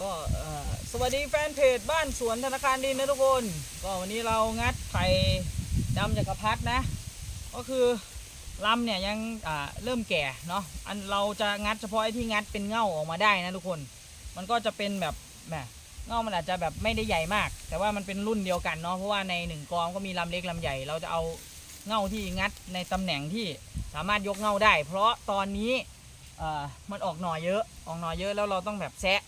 ก็สวัสดีแฟนเพจบ้านสวนธนาคารดินนะทุกคน ก็วันนี้เรางัดไผ่ดำจักรพรรดินะ ก็คือลำเนี่ยยังเริ่มแก่เนาะอันเราจะงัดเฉพาะไอ้ที่งัดเป็นเง่าออกมาได้นะทุกคน มันก็จะเป็นแบบแหมเง่ามันอาจจะแบบไม่ได้ใหญ่มาก แต่ว่ามันเป็นรุ่นเดียวกันเนาะเพราะว่าในหนึ่งกองก็มีลำเล็กลำใหญ่ เราจะเอาเง่าที่งัดในตำแหน่งที่สามารถยกเง่าได้ เพราะตอนนี้มันออกหน่อเยอะออกหน่อเยอะแล้วเราต้องแบบแซะ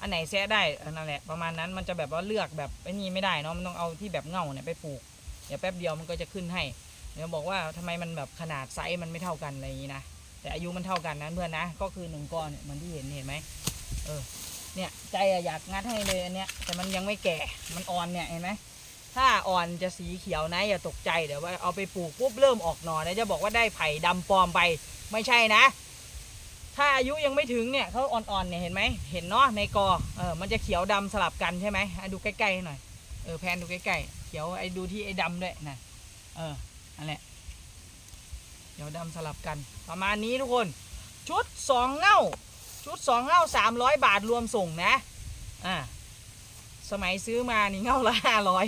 อันไหนแซะได้อันนั่นแหละประมาณนั้นมันจะแบบว่าเลือกแบบไอ้นี่ไม่ได้เนาะมันต้องเอาที่แบบเง่าเนี่ยไปปลูกเดี๋ยวแป๊บเดียวมันก็จะขึ้นให้เดี๋ยวบอกว่าทำไมมันแบบขนาดไซส์มันไม่เท่ากันอะไรอย่างนี้นะแต่อายุมันเท่ากันนะเพื่อนนะก็คือหนึ่งก้อนเนี่ยมือนที่เห็นเห็นไหมเออเนี่ยใจอยากงัดให้เลยอันเนี้ยแต่มันยังไม่แก่มันอ่อนเนี่ยเห็นไหมถ้าอ่อนจะสีเขียวนะอย่าตกใจเดี๋ยวว่าเอาไปปลูกปุ๊บเริ่มออกหน่อนะจะบอกว่าได้ไผ่ดำปลอมไปไม่ใช่นะ ถ้าอายุยังไม่ถึงเนี่ยเขาอ่อนๆเนี่ยเห็นไหมเห็นเนาะในกอเออมันจะเขียวดำสลับกันใช่ไหมอะดูใกล้ๆหน่อยเออแพนดูใกล้ๆเขียวไอ้ดูที่ไอ้ดำด้วยนะเออนั่นแหละเขียวดำสลับกัน ประมาณนี้ทุกคน ชุดสองเง่า ชุดสองเง่าสามร้อยบาทรวมส่งนะ อ่า สมัยซื้อมานี่เง่าละห้าร้อย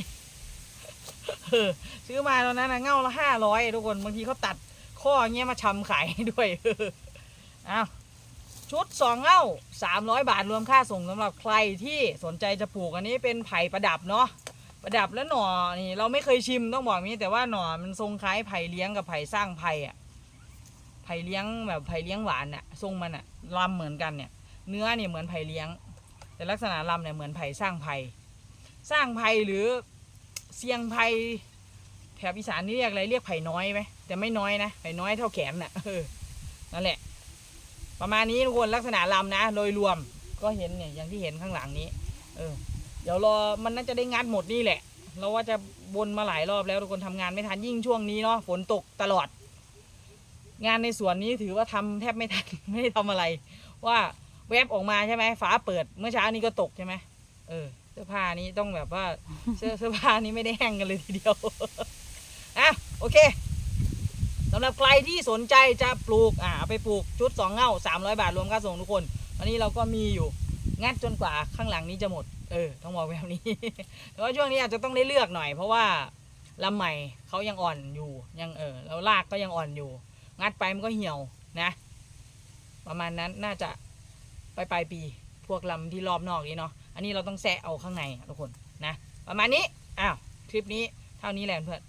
เออซื้อมาตอนนั้นนะเง่าละห้าร้อยทุกคน บางทีเขาตัดข้อเงี้ยมาชำขายด้วยอ้าว ชุดสองเง่าสามร้อยบาทรวมค่าส่งสำหรับใครที่สนใจจะปลูกอันนี้เป็นไผ่ประดับเนาะประดับแล้วหน่อนี่เราไม่เคยชิมต้องบอกนี้แต่ว่าหน่อมันทรงคล้ายไผ่เลี้ยงกับไผ่สร้างไผ่อะไผ่เลี้ยงแบบไผ่เลี้ยงหวานอะทรงมันอะลำเหมือนกันเนี่ยเนื้อเนี่ยเหมือนไผ่เลี้ยง แต่ลักษณะลำเนี่ยเหมือนไผ่สร้างไผ่สร้างไผ่หรือเสียงไผ่แถบอีสานนี่เรียกอะไรเรียกไผ่น้อยไหมแต่ไม่น้อยนะไผ่น้อยเท่าแขนน่ะนั่นแหละ ประมาณนี้ทุกคนลักษณะลำนะโดยรวมก็เห็นเนี่ยอย่างที่เห็นข้างหลังนี้ เออ เดี๋ยวรอมันน่าจะได้งัดหมดนี่แหละ เราว่าจะบนมาหลายรอบแล้วทุกคนทำงานไม่ทันยิ่งช่วงนี้เนาะฝนตกตลอด งานในสวนนี้ถือว่าทำแทบไม่ทันไม่ได้ทำอะไร ว่าแวบออกมาใช่ไหมฝาเปิดเมื่อเช้านี้ก็ตกใช่ไหมเออเสื้อผ้านี้ต้องแบบว่าเสื้อเสื้อผ้านี้ไม่ได้แห้งกันเลยทีเดียวอะโอเคำหรับใครที่สนใจจะปลูกอ่าเอาไปปลูกชุดสองเง่า 300 บาทรวมค่าส่งทุกคน วันนี้เราก็มีอยู่งัดจนกว่าข้างหลังนี้จะหมด เออ ต้องบอกแบบนี้ แต่ว่าช่วงนี้อาจจะต้องได้เลือกหน่อย เพราะว่าลำใหม่เขายังอ่อนอยู่ยังเออแล้วรากก็ยังอ่อนอยู่ งัดไปมันก็เหี่ยวนะ ประมาณนั้นน่าจะปลายปลายปีพวกลำที่รอบนอกนี้เนาะอันนี้เราต้องแซะเอาข้างในทุกคนนะ ประมาณนี้อ้าวคลิปนี้เท่านี้แหละเพื่อน